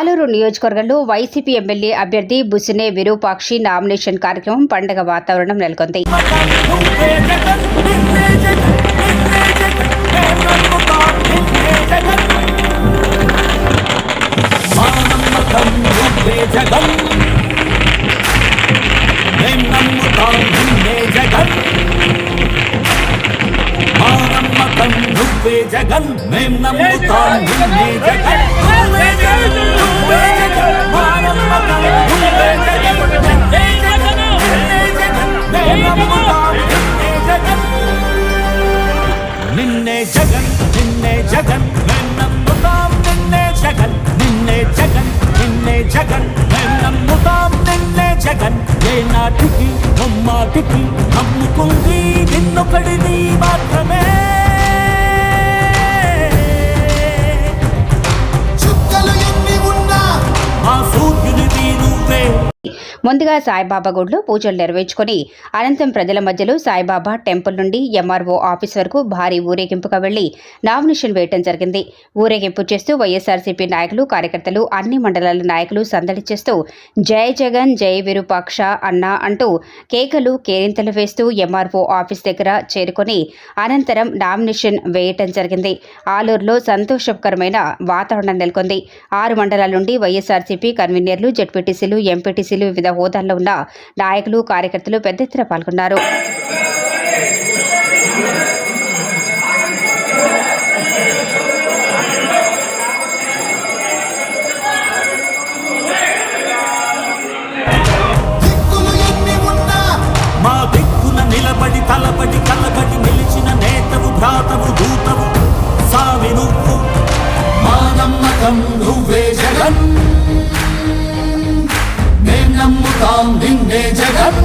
ఆలూరు నియోజకవర్గంలో YCP MLA అభ్యర్థి Busine Virupakshi nomination కార్యక్రమం పండగ వాతావరణం నెలకొంది. జగన్. మేం నమ్ముతాం జగన్. జగన్ నిన్నే జగన్. మేం నమ్ముతాం నిన్నే జగన్ నిన్నే జగన్ నిన్నే జగన్. మేం నమ్ముతాం నిన్నే జగన్. ఏ నాటికి నమ్మాటికి నమ్ముకుంది నిన్నొకడిని మాత్రమే. ముందుగా సాయిబాబా గుడిలో పూజలు నెరవేర్చుకుని అనంతరం ప్రజల మధ్యలో సాయిబాబా టెంపుల్ నుండి ఎంఆర్ఓ ఆఫీస్ వరకు భారీ ఊరేగింపుగా వెళ్ళి నామినేషన్ వేయటం జరిగింది. ఊరేగింపు చేస్తూ వైఎస్ఆర్సీపీ నాయకులు కార్యకర్తలు అన్ని మండలాల నాయకులు సందడి చేస్తూ జై జగన్ జై విరూపాక్ష అన్న అంటూ కేకలు కేరింతలు వేస్తూ ఎంఆర్ఓ ఆఫీస్ దగ్గర చేరుకొని అనంతరం నామినేషన్ వేయటం జరిగింది. ఆలూరులో సంతోషకరమైన వాతావరణం నెలకొంది. ఆరు మండలాల నుండి వైఎస్ఆర్సీపీ కన్వీనర్లు జడ్పీటీసీలు ఎంపీటీసీలు వివిధ హోదాల్లో ఉన్న నాయకులు కార్యకర్తలు పెద్ద ఎత్తున పాల్గొన్నారు. నిలబడి తలబడి కలబడి నిలిచిన నేతవు భ్రాతవు దూతవు. సామి నువ్వు మా నమ్మకం నువ్వే జగన్. నమ్ముతాం నిన్నే జగన్